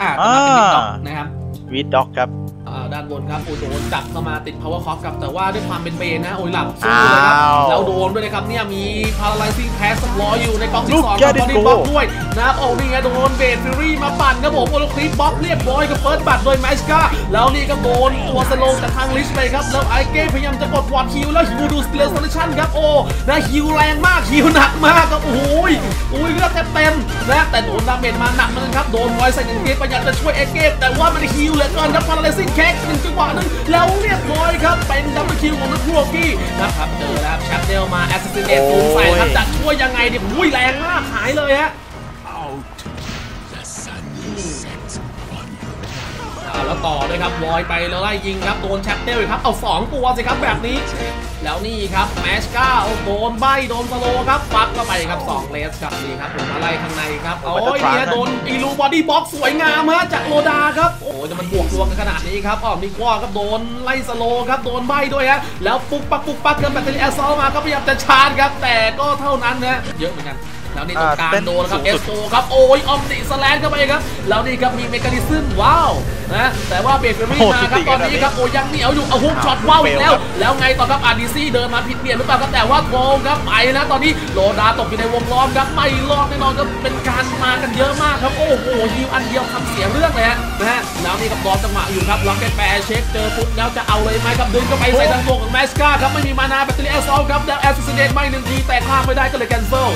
อ่าตรงนั้นเป็นอ่าบิ๊กด็อกนะครับวีดด็อกครับอ่า ด้านบนครับโอ้ยโดนจับเข้ามาติด power c o c ครับแต่ว่าด้วยความเป็นเบนนะโอ้ยหลับสู้เลยครับอ้าวแล้วโดนด้วยนะครับเนี่ยมี paralyzing pass รออยู่ในกองที่ Look สอง at กับ it บอดี้ go บล็อกด้วยนะครับโอ้นี่ไงโดนเบนฟิรี่มาปั่นครับผมโอโลคลิปบล็อกเรียบร้อยกับเฟิร์สบัตโดยแมชกาแล้วนี่ก็โดนตัวสโลว์จากทางลิชไปครับแล้วไอเก้พยายามจะกดวอร์ดฮิวแล้วฮิวดูสเตลโซลูชันครับโอ้นะฮิวแรงมากฮิวหนักมากครับโอ้ยโอ้ยเลือดเต็มๆนะแต่โดนดาเมจมาหนักเหมือนกันครับโดนไวใส่หนึ่งเกมพยายามจะช่วยเอเก้แต่ว่ามันฮิวเหลือเกินครับ paralyzing cake หนึ่งจังหวะหนึงแล้วเรียบร้อยครับ เป็นดับเบิลคิวของนักรัวกี้นะครับเจอแล้วครับแชปเดลมาแอสซิสเนตโอ้ตูยใส่ครับจะช่วยยังไงเนี่ยอุ้ยแรงมากหายเลยฮะ แล้วต่อเลยครับวอยไปแล้วไล่ยิงครับโดนแชปเดลอีกครับเอาสองตัวสิครับแบบนี้ แล้วนี่ครับแมชก้าเอาโดนใบโดนสโลว์ครับฟักเข้าไปครับ2เลสครับนี่ครับผมอะไรข้างในครับโอ้ยเนี่ยโดนอีลูบอดี้บ็อกสวยงามฮะจากโลดาครับโอ้ยจะมันบวกดวงกันขนาดนี้ครับอ๋อมีกว่าครับโดนไล่สโลว์ครับโดนใบด้วยฮะแล้วปุ๊กปักปุ๊กปักเกินแบตเตอรี่แอสซอลมาก็พยายามจะชาร์จครับแต่ก็เท่านั้นนะเยอะเหมือนกันแล้วนี่ตรงกลางอ่าเต้นโดนครับสูเองสุสดโตครับโอ้ยออมติสแลนเข้าไปครับแล้วนี่ครับมีเมกานิซึมว้าว นะแต่ว่าเบรกเฟอรี่โอ้โหมาครับสุดตอนนี้ครับโอ้ยยังเหนียวอยู่เอาฮุกช็อตว้าวอีกแล้ว แล้วไงต่อครับอาร์ดีซีเดินมาผิดเปลี่ยนหรือเปล่าครับแต่ว่าโกงครับไปนะตอนนี้โลดาตกอยู่ในวงล้อมครับไม่รอดแน่นอนครับเป็นการมากันเยอะมากครับโอ้โหยิวอันเดียวทำเสียเรื่องเลยฮะนะฮะแล้วนี่ครับรอจังหวะอยู่ครับล็อกเก็ตแปรเช็คเจอปุ๊บแล้วจะเอาเลยไหมครับดึงเข้าไปใส่ทางตัวของแมสกาครับไม่มีมานาแบตเตอรี่แอสซอลครับแล้วแอสซิสเนตไม่หนึ่งทีแต่ข้ามไม่ได้ก็เลยแคนเซิล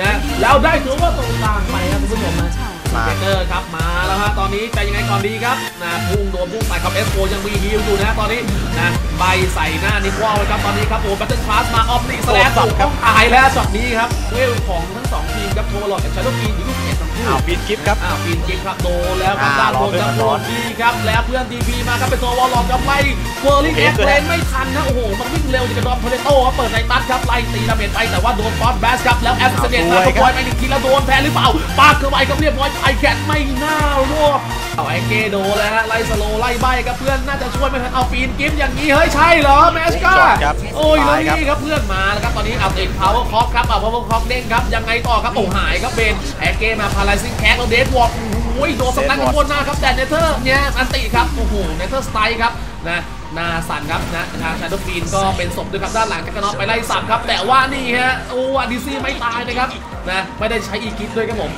นะแล้วได้ถือว่าตรงกลางไปครับคุณผู้ชมนะ มาเบเตอร์ครับมาแล้วฮะตอนนี้จะยังไงก่อนดีครับนะพุ่งโดนพุ่งใส่ครับเอสโยังมีฮิลอยู่นะตอนนี้นะใบใส่หน้านิควอลครับตอนนี้ครับโอ้แบตเตอร์คลาสมาออฟนิสแลนด์ถูกต้องตายแล้วช็อตนี้ครับเวลของทั้งสองทีม ครับโทรลอดกับชาร์ลกีนอยู่ลูกเอ็ดทั้งคู่อ้าวปีนคลิปครับอ้าวปีนจิกครับโดนแล้วครับอ่าด้านบนครับรโดอเพื่อนนดีครับแล้วเพื่อนทีพีมาครับเป็นตัววอลล็อกครับไล่เวอร์ลิงเอเอ็ฟกด้วยเลนะนไม่ทันนะโอ้โหมันวิ่งเร็วจะกระดอนเพลโต้ครับเปิดในตัดครับไล่ตีดาเมจไปแต่ว่าโดนฟอสแบสครับแล้วแอสเซเดนมาขโมยไปหนึ่งทีแล้วโดนแพ้หรือเปล่าปากเข้าไปครับเรียบร้อยไอแคทไม่น่ารอดเอาไอเกโดแล้วฮะไล่สโลว์ไล่ใบครับเพื่อนน่าจะช่วยไม่ทันเอาปีนกิฟต์อย่างนี้เฮ้ยใช่เหรอแมสก้าครับโอ้ยแล้วตายครับนี่ครับเพื่อนมาแล้วครับตอนนี้เอาติด power clock ครับเอา power clock เด้งครับยังไงต่อครับโอ้หายครับเบนแอเกมา paralyzing crack แล้วเดดวอร์โอ้ยโดนสตันข้างบนหน้าครับแต่เนเธอร์เนี่ยอันติครับโอ้โหเนเธอร์สไตล์ครับนะหน้าสั่นครับนะทางชาโดฟีนก็เป็นศพด้วยครับด้านหลังจากกระนอตไปไล่สับครับแต่ว่านี่ฮะโอ้อดิซี่ไม่ตายนะครับนะไม่ได้ใช้อีกิฟด้วยครับผม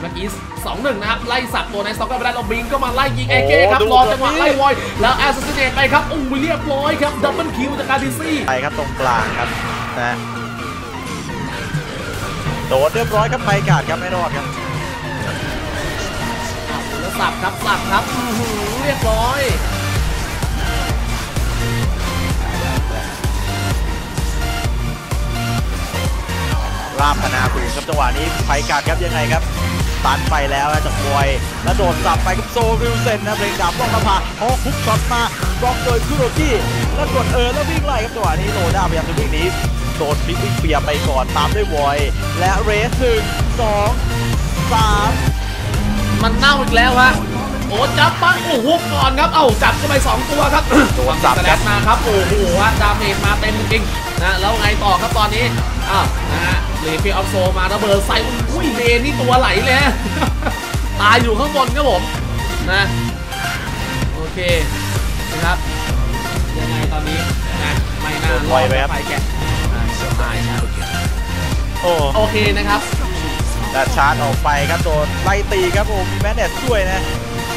เมื่อกี้สองหนึ่งนะครับ ไล่สับตัวในสต็อกก็ไปได้เราบิงก็มาไล่ยิงเอเกครับดูรอจังหวะครับไล่วอย แล้วแอสซิสเนตไปครับอุ้ยเรียบร้อยครับ ดับเบิลคิวจากการดิซี่ไปครับตรงกลางครับนะโดนเรียบร้อยครับไปกาดครับไม่รอดครับแล้วสับครับสับครับอื้อหือเรียบร้อยราบพนาคุยครับจังหวะนี้ไปกาดครับยังไงครับ ตันไปแล้วนะจากบวยแล้วโดดสับไปกับโซวิลเซนนะเพลงดาบต้องมาผ่าฮอกคุกช็อตมาบล็อกโดยคุโรกี้แล้วกดเออแล้ววิ่งไล่ครับจังหวะนี้โลด้าพยายามจะวิ่งหนีโดนพลิกวิ่งเปียไปก่อนตามด้วยวอยและเรสหนึ่งสองสามมันเน่าอีกแล้วฮะโอ้จับปังโอ้โหก่อนครับเอ้าจับเข้าไปสองตัวครับโดนสับแสคลรับมาครับโอ้โหฮะดาเมจมาเต็มจริงๆ นะแล้วไงต่อครับตอนนี้อ้าวนะฮะเลฟิออฟโซมาระเบิดใส่อุ้ยเบนนี่ตัวไหลเลยฮะตายอยู่ข้างบนครับผมนะโอเคนะครับยังไงตอนนี้นะไม่น่ารอดไปแกะอ่าตายครับโอ้โอเคนะครับและชาร์จออกไปครับโดนไล่ตีครับผมมีแมนเนสช่วยนะ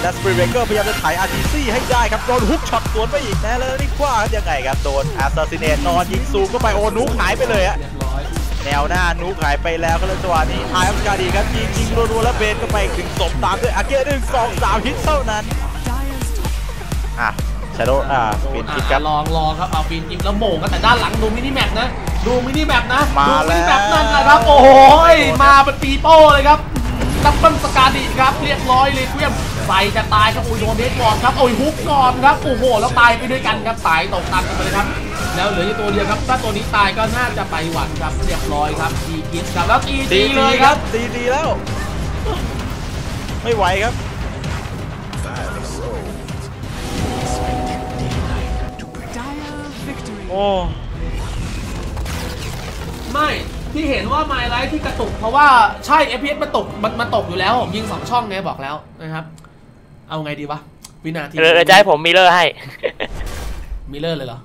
และสปริเบเกอร์พยายามจะถ่ายอาร์ทีซี่ให้ได้ครับ โดนฮุกช็อตสวนไปอีกนะแล้วนี่กว่าครับยังไงครับ โดนแอสซัสซิเนตนอนยิงซูมเข้าไปโอ้นุกหายไปเลยฮะเรียบร้อยแนวหน้านุกหายไปแล้วก็เลยจังหวะนี้ทายอัพการดีครับยิงยิงรัวๆแล้วเบนก็ไปอีกถึงศพตามด้วยอาเกะหนึ่งสองสามฮิตเท่านั้นอะชาโดอ่าเป็นคิดครับลองลองครับเอาปีนจิบแล้วโหม่งกันแต่ด้านหลังดูมินิแมปนะ ดูมินิแมปนะมาดูมินิแมปแล้วนั่นนะครับ โอ้โหยมาเป็นปีโป้เลยครับ ดับเบิลสกาดิครับเรียบร้อยเลยเพียมใส่จะตายครับอุ้ยโดนเดดก่อนครับโอ้ยฮุกก่อนครับโอ้โหแล้วตายไปด้วยกันครับตายตกตันกันไปเลยครับ แล้วเหลืออยู่ตัวเดียวครับ ถ้าตัวนี้ตายก็น่าจะไปหวันครับเรียบร้อยครับทีคิสครับแล้วตีตีตีเลเลยยคครัรับบตีดีแล้ว ไม่ไหวครับโอ้ ที่เห็นว่าไมล์ไลท์ที่กระตุก เพราะว่าใช่ FPS มันตกมันมันตกอยู่แล้ว ผมยิงสองช่องไงบอกแล้วนะครับ เอาไงดีวะ วินาทีเดี๋ยวเดี๋ยวจะให้ผมมิเลอร์ให้มิเลอร์เลยเหรอ